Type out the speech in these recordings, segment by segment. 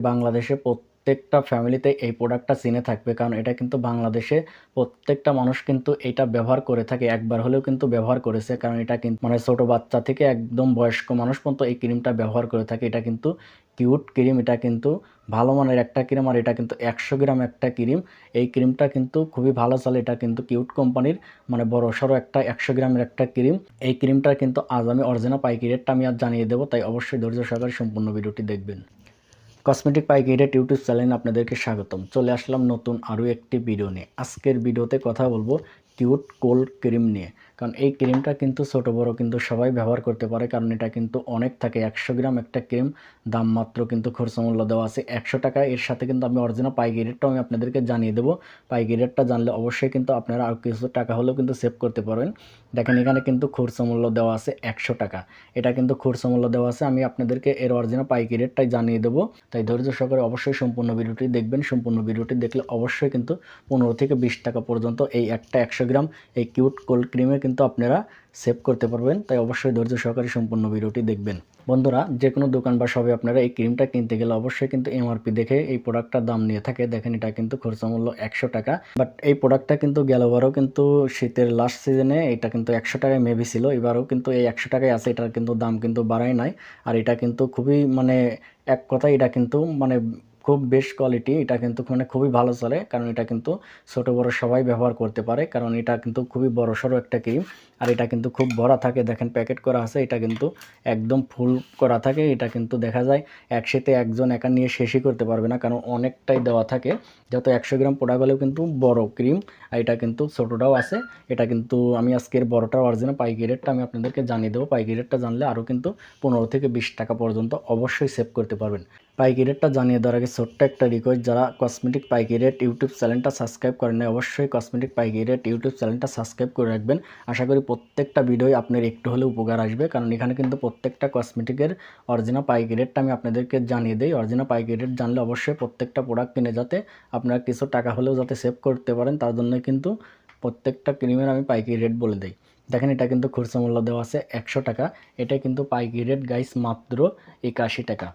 বাংলাদেশে প্রত্যেকটা ফ্যামিলিতে এই প্রোডাক্টটা চিনে থাকবে। কারণ এটা কিন্তু বাংলাদেশে প্রত্যেকটা মানুষ কিন্তু এটা ব্যবহার করে থাকে। একবার হলেও কিন্তু ব্যবহার করেছে। কারণ এটা কিন্তু মানে ছোটো বাচ্চা থেকে একদম বয়স্ক মানুষ পর্যন্ত এই ক্রিমটা ব্যবহার করে থাকে। এটা কিন্তু কিউট ক্রিম এটা কিন্তু ভালো মানের একটা ক্রিম আর এটা কিন্তু একশো গ্রাম একটা ক্রিম এই ক্রিমটা কিন্তু খুবই ভালো চলে। এটা কিন্তু কিউট কোম্পানির মানে বড় সড়ো একটা একশো গ্রামের একটা ক্রিম এই ক্রিমটা কিন্তু আজ আমি অরিজিনাল পাইকি রেটটা আমি আর জানিয়ে দেবো। তাই অবশ্যই ধৈর্য সহকারে সম্পূর্ণ ভিডিওটি দেখবেন। কসমেটিক পাইকি রেট ইউটিউব চ্যানেলে আপনাদেরকে স্বাগতম। চলে আসলাম নতুন আরও একটি ভিডিও নিয়ে। আজকের ভিডিওতে কথা বলব কিউট কোল্ড ক্রিম নিয়ে। কারণ এই ক্রিমটা কিন্তু ছোট, বড় কিন্তু সবাই ব্যবহার করতে পারে, কারণ এটা কিন্তু অনেক থাকে। একশো গ্রাম একটা ক্রিম দাম মাত্র কিন্তু খরচা মূল্য দেওয়া আছে। একশো টাকা, এর সাথে কিন্তু আমি অরিজিনাল পাইকি রেটটাও আমি আপনাদেরকে জানিয়ে দেবো। পাইকি রেটটা জানলে অবশ্যই কিন্তু আপনারা আর কিছু টাকা হলেও কিন্তু সেভ করতে পারবেন। দেখেন, এখানে কিন্তু খুচরা মূল্য দেওয়া আছে একশো টাকা। এটা কিন্তু খুচরা মূল্য দেওয়া আছে, আমি আপনাদেরকে এর অরিজিনাল পাইকি রেটটাই জানিয়ে দেবো। তাই ধৈর্য সহকারে অবশ্যই সম্পূর্ণ ভিডিওটি দেখবেন। সম্পূর্ণ ভিডিওটি দেখলে অবশ্যই কিন্তু পনেরো থেকে বিশ টাকা পর্যন্ত এই একটা একশো গ্রাম এই কিউট কোল্ড ক্রিমে কিন্তু আপনারা সেভ করতে পারবেন। তাই অবশ্যই ধৈর্য সহকারে সম্পূর্ণ ভিডিওটি দেখবেন। বন্ধুরা যে কোনো দোকান বা সবে আপনারা এই ক্রিমটা কিনতে গেলে অবশ্যই কিন্তু এমআরপি দেখে এই প্রোডাক্টটার দাম নিয়ে থাকে। দেখেন, এটা কিন্তু খরচা মূল্য একশো টাকা। বাট এই প্রোডাক্টটা কিন্তু গেলবারও কিন্তু শীতের লাস্ট সিজনে এটা কিন্তু একশো টাকায় মেবি ছিল। এবারও কিন্তু এই একশো টাকায় আছে। এটার কিন্তু দাম কিন্তু বাড়ায় নাই। আর এটা কিন্তু খুবই মানে এক কথায় এটা কিন্তু মানে খুব বেস্ট কোয়ালিটি এটা কিন্তু মানে খুবই ভালো চলে, কারণ এটা কিন্তু ছোট বড় সবাই ব্যবহার করতে পারে, কারণ এটা কিন্তু খুবই বড় সড়ো একটা ক্রিম আর এটা কিন্তু খুব ভরা থাকে, দেখেন প্যাকেট করা আছে, এটা কিন্তু একদম ফুল করা থাকে, এটা কিন্তু দেখা যায় একসাথে একজন একা নিয়ে শেষই করতে পারবে না, কারণ অনেকটাই দেওয়া থাকে, যত একশো গ্রাম প্রোডাক্ট হলেও কিন্তু বড় ক্রিম আর এটা কিন্তু ছোটোটাও আছে, এটা কিন্তু আমি আজকের বড়টা অরিজিনাল পাইকি রেটটা আমি আপনাদেরকে জানিয়ে দেবো পাইকি রেটটা জানলে আরও কিন্তু পনেরো থেকে বিশ টাকা পর্যন্ত অবশ্যই সেভ করতে পারবেন। পাইকি রেটটা জানিয়ে দেওয়ার আগে ছোট্ট একটা রিকোয়েস্ট যারা কসমেটিক পাইকি রেট ইউটিউব চ্যানেলটা সাবস্ক্রাইব করেন নাই, অবশ্যই কসমেটিক পাইকি রেট ইউটিউব চ্যানেলটা সাবস্ক্রাইব করে রাখবেন। আশা করি প্রত্যেকটা ভিডিওই আপনার একটু হলেও উপকার আসবে, কারণ এখানে কিন্তু প্রত্যেকটা কসমেটিকের অরিজিনাল পাইকি রেটটা আমি আপনাদেরকে জানিয়ে দিই। অরিজিনাল পাইকি রেট জানলে অবশ্যই প্রত্যেকটা প্রোডাক্ট কিনে যাতে আপনারা কিছু টাকা হলেও যাতে সেভ করতে পারেন, তার জন্য কিন্তু প্রত্যেকটা ক্রিমের আমি পাইকি রেট বলে দিই। দেখেন, এটা কিন্তু খুচরা মূল্য দেওয়া আছে একশো টাকা, এটা কিন্তু পাইকি রেট গাইস মাত্র একাশি টাকা।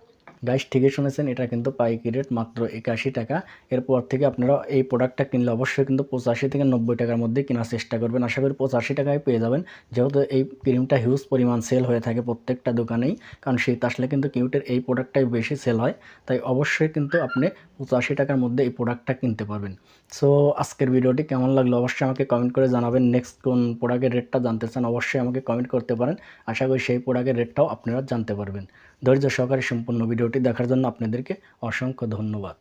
গাইস ঠিকই শুনেছেন, এটা কিন্তু পাইকি রেট মাত্র একাশি টাকা। এরপর থেকে আপনারা এই প্রোডাক্টটা কিনলে অবশ্যই কিন্তু পঁচাশি থেকে নব্বই টাকার মধ্যে কেনার চেষ্টা করবেন। আশা করি পঁচাশি টাকায় পেয়ে যাবেন। যেহেতু এই ক্রিমটা হিউজ পরিমাণ সেল হয়ে থাকে প্রত্যেকটা দোকানেই, কারণ শীত আসলে কিন্তু কিউটের এই প্রোডাক্টটাই বেশি সেল হয়। তাই অবশ্যই কিন্তু আপনি পঁচাশি টাকার মধ্যে এই প্রোডাক্টটা কিনতে পারবেন। সো আজকের ভিডিওটি কেমন লাগল অবশ্যই আমাকে কমেন্ট করে জানাবেন। নেক্সট কোন প্রোডাক্টের রেটটা জানতে চান অবশ্যই আমাকে কমেন্ট করতে পারেন। আশা করি সেই প্রোডাক্টের রেটটাও আপনারা জানতে পারবেন। ধৈর্য সহকারে সম্পূর্ণ ভিডিওটি দেখার জন্য আপনাদেরকে অসংখ্য ধন্যবাদ।